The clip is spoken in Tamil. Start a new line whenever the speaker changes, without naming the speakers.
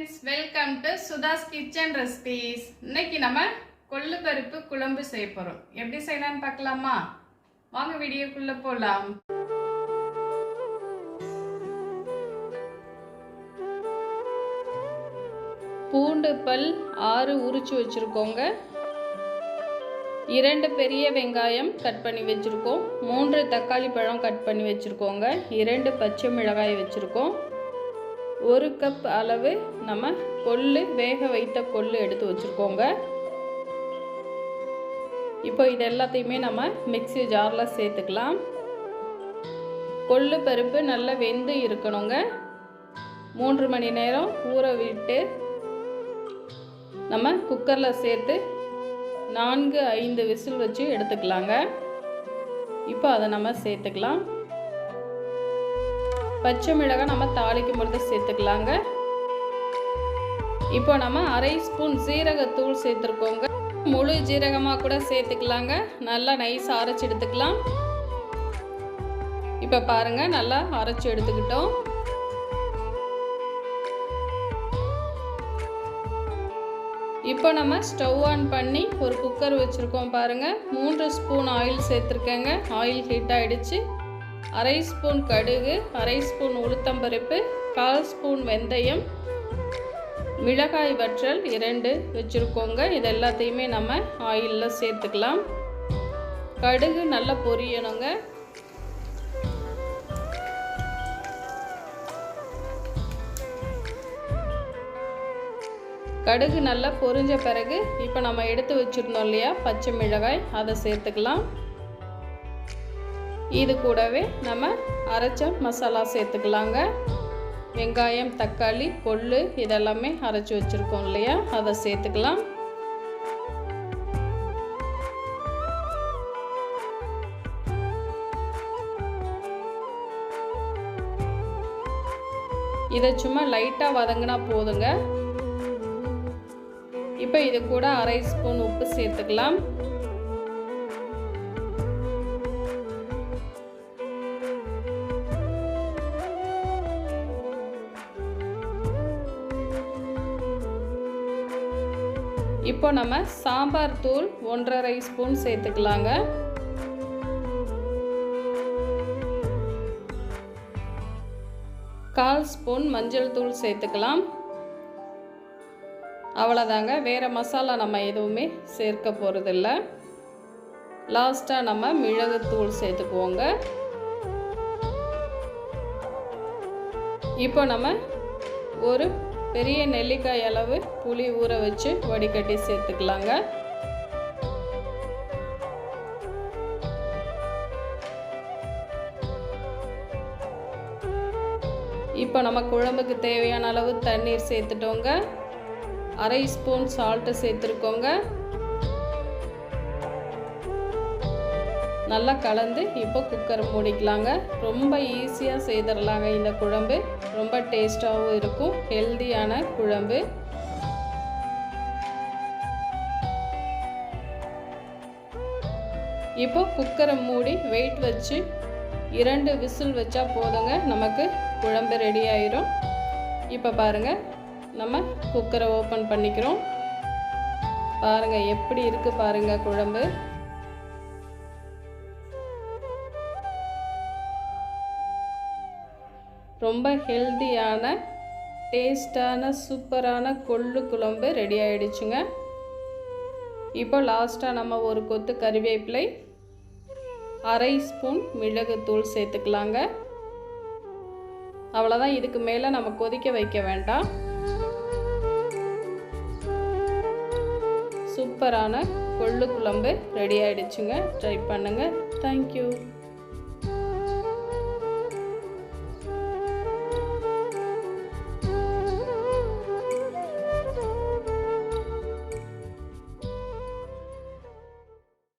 Friends welcome to Sudha's kitchen recipes இன்னைக்கு நம்ம கொள்ளு பருப்பு குழம்பு செய்ய போகிறோம் எப்படி செய்யலாம்னு பார்க்கலாமா? வாங்க வீடியோக்குள்ளே போகலாம் பூண்டு பல் ஆறு உரிச்சு வச்சுருக்கோங்க. இரண்டு பெரிய வெங்காயம் கட் பண்ணி வச்சுருக்கோம். மூன்று தக்காளி பழம் கட் பண்ணி வச்சுருக்கோங்க. இரண்டு பச்சை மிளகாய் வச்சுருக்கோம். ஒரு கப் அளவு நம்ம கொள்ளு வேக வைத்த கொள்ளு எடுத்து வச்சுருக்கோங்க. இப்போ இது எல்லாத்தையுமே நம்ம மிக்ஸி ஜாரில் சேர்த்துக்கலாம். கொள்ளு பருப்பு நல்லா வெந்து இருக்கணுங்க. மூன்று மணி நேரம் ஊற விட்டு நம்ம குக்கரில் சேர்த்து நான்கு ஐந்து விசில் வச்சு எடுத்துக்கலாங்க. இப்போ அதை நம்ம சேர்த்துக்கலாம். பச்சை மிளகாய் நம்ம தாளிக்கும் பொழுது சேர்த்துக்கலாங்க. இப்போ நம்ம அரை ஸ்பூன் ஜீரகத்தூள் சேர்த்துருக்கோங்க. முழு ஜீரகமாக கூட சேர்த்துக்கலாங்க. நல்லா நைஸாக அரைச்சி எடுத்துக்கலாம். இப்போ பாருங்கள் நல்லா அரைச்சி எடுத்துக்கிட்டோம். இப்போ நம்ம ஸ்டவ் ஆன் பண்ணி ஒரு குக்கர் வச்சுருக்கோம் பாருங்கள் மூன்று ஸ்பூன் ஆயில் சேர்த்துருக்கேங்க. ஆயில் ஹீட் ஆகிடுச்சு அரை ஸ்பூன் கடுகு அரை ஸ்பூன் உளுத்தம்பருப்பு கால் ஸ்பூன் வெந்தயம் மிளகாய் வற்றல் இரண்டு வச்சுருக்கோங்க. இது எல்லாத்தையுமே நம்ம ஆயிலில் சேர்த்துக்கலாம். கடுகு நல்லா பொரியணுங்க. கடுகு நல்லா பொரிஞ்ச பிறகு இப்போ நம்ம எடுத்து வச்சுருந்தோம் இல்லையா பச்சை மிளகாய் அதை சேர்த்துக்கலாம். இது கூடவே நம்ம அரைச்ச மசாலா சேர்த்துக்கலாங்க. வெங்காயம் தக்காளி கொள்ளு இதெல்லாமே அரைச்சி வச்சுருக்கோம் இல்லையா? அதை சேர்த்துக்கலாம். இதை சும்மா லைட்டாக வதங்கினா போதுங்க. இப்போ இது கூட அரை ஸ்பூன் உப்பு சேர்த்துக்கலாம். இப்போ நம்ம சாம்பார் தூள் ஒன்றரை ஸ்பூன் சேர்த்துக்கலாங்க. கால் ஸ்பூன் மஞ்சள் தூள் சேர்த்துக்கலாம். அவ்வளோதாங்க வேறு மசாலா நம்ம எதுவுமே சேர்க்க போகிறதில்ல லாஸ்ட்டாக நம்ம மிளகுத்தூள் சேர்த்துக்குவோங்க. இப்போ நம்ம ஒரு பெரிய நெல்லிக்காய் அளவு புளி ஊற வச்சு வடிகட்டி சேர்த்துக்கலாங்க. இப்போ நம்ம குழம்புக்கு தேவையான அளவு தண்ணீர் சேர்த்துட்டோங்க. அரை ஸ்பூன் சால்ட்டு சேர்த்துருக்கோங்க. நல்லா கலந்து இப்போ குக்கர் மூடிக்கலாங்க. ரொம்ப ஈஸியாக செய்திடலாங்க இந்த குழம்பு. ரொம்ப டேஸ்ட்டாகவும் இருக்கும். ஹெல்தியான குழம்பு. இப்போ குக்கரை மூடி வெயிட் வச்சு இரண்டு விசில் வச்சா போதுங்க. நமக்கு குழம்பு ரெடி ஆயிரும். இப்போ பாருங்கள் நம்ம குக்கரை ஓப்பன் பண்ணிக்கிறோம். பாருங்கள் எப்படி இருக்குது பாருங்கள் குழம்பு. ரொம்ப ஹெல்த்தியான டேஸ்டான சூப்பரான கொள்ளு குழம்பு ரெடி ஆகிடுச்சுங்க இப்போ லாஸ்ட்டாக நம்ம ஒரு கொத்து கறிவேப்பிலை அரை ஸ்பூன் மிளகுத்தூள் சேர்த்துக்கலாங்க. அவ்வளோதான் இதுக்கு மேலே நம்ம கொதிக்க வைக்க வேண்டாம். சூப்பரான கொள்ளு குழம்பு ரெடி ஆகிடுச்சுங்க ட்ரை பண்ணுங்கள் தேங்க்யூ